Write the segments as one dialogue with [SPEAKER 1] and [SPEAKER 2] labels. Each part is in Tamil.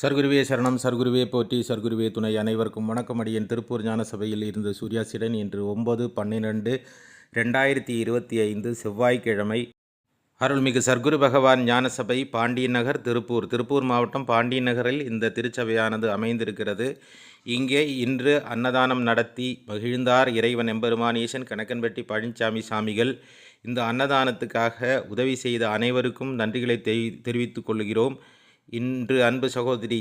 [SPEAKER 1] சர்க்குருவே சரணம் சர்க்குருவே போற்றி சர்க்குருவே துணை. அனைவருக்கும் வணக்கம். அடியன் திருப்பூர் ஞான சபையில் இருந்து சூர்யாசிடன் இன்று ஒன்பது பன்னிரெண்டு ரெண்டாயிரத்தி இருபத்தி ஐந்து செவ்வாய்க்கிழமை. அருள்மிகு சர்க்குரு பகவான் ஞானசபை பாண்டிய நகர் திருப்பூர். திருப்பூர் மாவட்டம் பாண்டிய நகரில் இந்த திருச்சபையானது அமைந்திருக்கிறது. இங்கே இன்று அன்னதானம் நடத்தி மகிழ்ந்தார் இறைவன் எம்பெருமான் ஈசன் கணக்கன்பட்டி பழனிசாமி சாமிகள். இந்த அன்னதானத்துக்காக உதவி செய்த அனைவருக்கும் நன்றிகளை தெரி தெரிவித்துக் கொள்கிறோம். இன்று அன்பு சகோதரி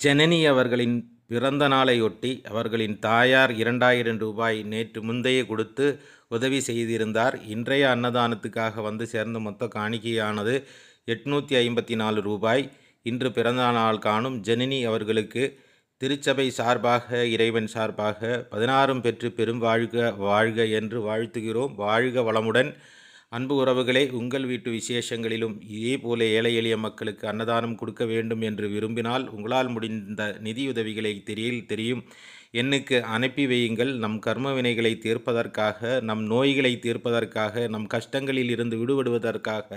[SPEAKER 1] ஜனனி அவர்களின் பிறந்த நாளையொட்டி அவர்களின் தாயார் இரண்டாயிரம் ரூபாய் நேற்று முந்தைய கொடுத்து உதவி செய்திருந்தார். இன்றைய அன்னதானத்துக்காக வந்து சேர்ந்த மொத்த காணிக்கையானது எட்நூற்றி ஐம்பத்தி நாலு ரூபாய். இன்று பிறந்த நாள் காணும் ஜனனி அவர்களுக்கு திருச்சபை சார்பாக இறைவன் சார்பாக பதினாறும் பெற்று பெரும் வாழ்க வாழ்க என்று வாழ்த்துகிறோம். வாழ்க வளமுடன். அன்பு உறவுகளே உங்கள் வீட்டு விசேஷங்களிலும் இதே போல ஏழை எளிய மக்களுக்கு அன்னதானம் கொடுக்க வேண்டும் என்று விரும்பினால் உங்களால் முடிந்த நிதியுதவிகளை தெரியல் தெரியும். எண்ணுக்கு அனுப்பி வையுங்கள். நம் கர்ம வினைகளை தீர்ப்பதற்காக நம் நோய்களை தீர்ப்பதற்காக நம் கஷ்டங்களில் இருந்து விடுபடுவதற்காக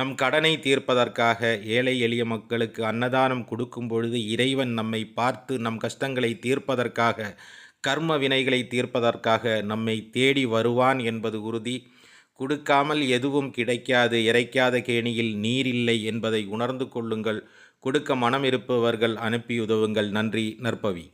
[SPEAKER 1] நம் கடனை தீர்ப்பதற்காக ஏழை எளிய மக்களுக்கு அன்னதானம் கொடுக்கும் பொழுது இறைவன் நம்மை பார்த்து நம் கஷ்டங்களை தீர்ப்பதற்காக கர்ம வினைகளை தீர்ப்பதற்காக நம்மை தேடி வருவான் என்பது உறுதி. கொடுக்காமல் எதுவும் கிடைக்காது. இறைக்காத கேணியில் நீர் இல்லை என்பதை உணர்ந்து கொள்ளுங்கள். கொடுக்க மனம் இருப்பவர்கள் அனுப்பி உதவுங்கள். நன்றி நற்பவி.